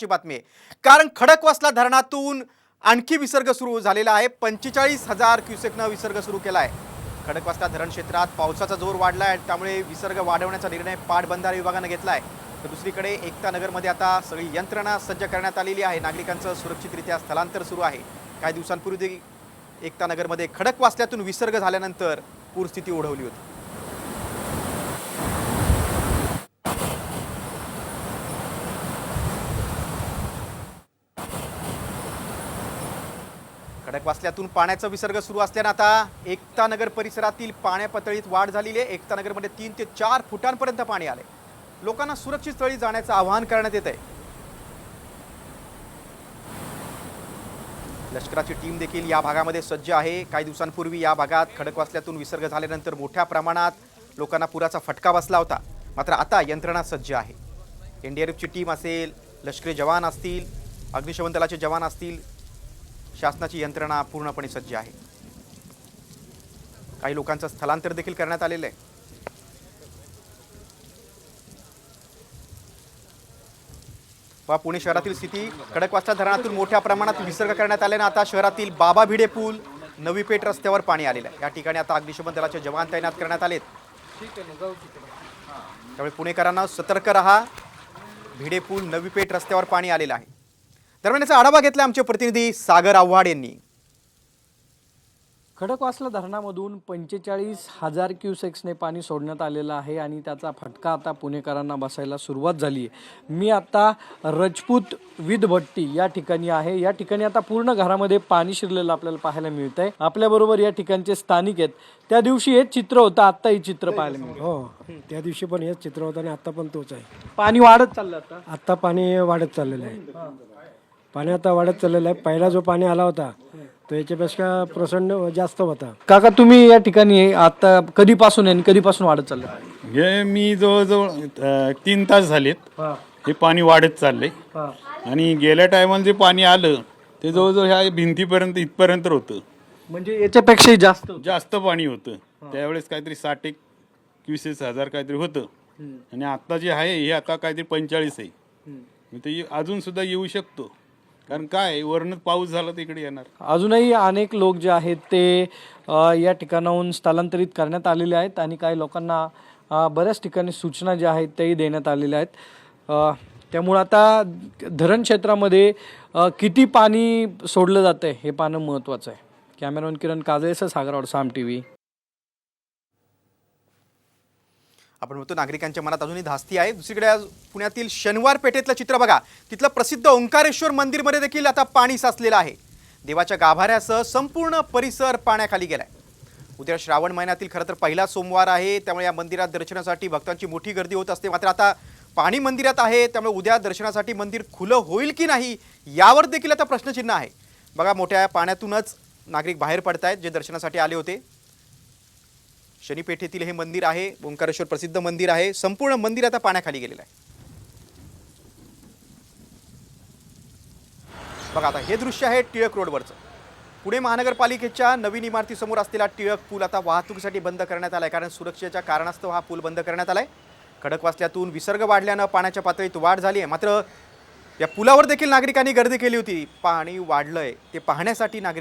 ची बातमी आहे. कारण खडकवासला धरणातून आणखी विसर्ग सुरू झालेला आहे. पंचेचाळीस हजार क्युसेकनं विसर्ग सुरू केला आहे. खडकवासला धरण क्षेत्रात पावसाचा जोर वाढला आहे त्यामुळे विसर्ग वाढवण्याचा निर्णय पाटबंधारे विभागानं घेतला आहे तर दुसरीकडे एकता नगरमध्ये आता सगळी यंत्रणा सज्ज करण्यात आलेली आहे. नागरिकांचं सुरक्षितरित्या स्थलांतर सुरू आहे. काही दिवसांपूर्वी एकता नगरमध्ये खडकवासल्यातून विसर्ग झाल्यानंतर पूरस्थिती ओढवली होती. खडकवासल्यातून पाण्याचा विसर्ग सुरू असल्यानं आता एकता नगर परिसरातील पाण्या पातळीत वाढ झालेली आहे. एकता नगरमध्ये तीन ते चार फुटांपर्यंत पाणी आले लोकांना सुरक्षित स्थळी जाण्याचं आवाहन करण्यात येत आहे लष्कराची टीम देखील या भागामध्ये सज्ज आहे. काही दिवसांपूर्वी या भागात खडकवासल्यातून विसर्ग झाल्यानंतर मोठ्या प्रमाणात लोकांना पुराचा फटका बसला होता. मात्र आता यंत्रणा सज्ज आहे. एन डी आर एफची टीम असेल लष्करी जवान असतील अग्निशमन दलाचे जवान असतील शासनाची यंत्रणा पूर्णपणे सज्ज आहे. काही लोकांचं स्थलांतर देखील करण्यात आलेलं आहे. वा पुणे शहरातील स्थिती खडकवासला धरणातून मोठ्या प्रमाणात विसर्ग करण्यात आल्याने आता शहरातील बाबा भिडे पूल नवी पेठ रस्त्यावर पाणी आलेलं आहे. या ठिकाणी आता अग्निशमन दलाचे जवान तैनात करण्यात आलेत. त्यामुळे पुणेकरांना सतर्क रहा. भिडे पूल नवी पेठ रस्त्यावर पाणी आलेलं आहे. दरम्यान याचा आढावा घेतला आमचे प्रतिनिधी सागर आव्हाड यांनी. खडकवासला धरणामधून पंचेचाळीस हजार क्युसेक्सने पाणी सोडण्यात आलेलं आहे आणि त्याचा फटका आता पुणेकरांना बसायला सुरुवात झाली आहे. मी आता रजपूत विद भट्टी या ठिकाणी आहे. या ठिकाणी आता पूर्ण घरामध्ये पाणी शिरलेलं आपल्याला पाहायला मिळत आहे आपल्याबरोबर या ठिकाणचे स्थानिक आहेत. त्या दिवशी हेच चित्र होतं आत्ता हे चित्र पाहायला मिळतं हो त्या दिवशी पण हेच चित्र होतं आणि आता पण तोच आहे. पाणी वाढत चाललं आता? आता पाणी वाढत चाललेलं आहे. पाणी आता वाढत चाललेलं आहे. पहिला जो पाणी आला होता तो याच्यापेक्षा प्रचंड जास्त होता. काका तुम्ही या ठिकाणी आता कधीपासून आहे आणि कधीपासून वाढत चाललं हे मी जवळजवळ अ, तीन तास झालेत. हे. पाणी वाढत चाललंय. आणि गेल्या टायमाला जे पाणी आलं ते जवळजवळ ह्या भिंतीपर्यंत इथपर्यंत होतं. म्हणजे याच्यापेक्षाही जास्त जास्त पाणी होतं. त्यावेळेस काहीतरी साठ एक वीस हजार काहीतरी होतं. आणि आता जे आहे हे आता काहीतरी पंचेचाळीस आहे. मग ते अजून सुद्धा येऊ शकतो. कारण काय वरण पाऊस झाला तर इकडे येणार. अजूनही अनेक लोक जे आहेत ते अ, या ठिकाणाहून स्थलांतरित करण्यात आलेले आहेत आणि काही लोकांना अ, बऱ्याच ठिकाणी सूचना ज्या आहेत त्याही देण्यात आलेल्या आहेत. अ, त्यामुळं आता धरण क्षेत्रामध्ये अ, किती पाणी सोडलं जातं आहे हे पाहणं महत्त्वाचं आहे. कॅमेरामॅन किरण काजळेसह सागरवाड साम टी व्ही आपण म्हणतो नागरिकांच्या मनात अजूनही धास्ती आहे. दुसरीकडे आज पुण्यातील शनिवार पेठेतलं चित्र बघा. तिथलं प्रसिद्ध ओंकारेश्वर मंदिरमध्ये देखील आता पाणी साचलेलं आहे. देवाच्या गाभाऱ्यासह संपूर्ण परिसर पाण्याखाली गेलाय. उद्या श्रावण महिन्यातील खरं तर पहिला सोमवार आहे. त्यामुळे या मंदिरात दर्शनासाठी भक्तांची मोठी गर्दी होत असते. मात्र आता पाणी मंदिरात आहे. त्यामुळे उद्या दर्शनासाठी मंदिर खुलं होईल की नाही यावर देखील आता प्रश्नचिन्ह आहे. बघा मोठ्या पाण्यातूनच नागरिक बाहेर पडत आहेत जे दर्शनासाठी आले होते. शनीपेठेतील हे मंदिर आहे ओंकारेश्वर प्रसिद्ध मंदिर आहे संपूर्ण मंदिर आता पाण्याखाली गेलेलं आहे. बघा आता हे दृश्य आहे टिळक रोडवरचं. पुणे महानगरपालिकेच्या नवीन इमारतीसमोर असलेला टिळक पूल आता वाहतुकीसाठी बंद करण्यात आलाय कारण सुरक्षेच्या कारणास्तव हा पूल बंद करण्यात आलाय. खडकवासल्यातून विसर्ग वाढल्यानं पाण्याच्या पातळीत वाढ झाली आहे मात्र या पुलावर देखील नागरिकांनी गर्दी केली होती. पाणी वाढलंय. ते पाहण्यासाठी नागरिक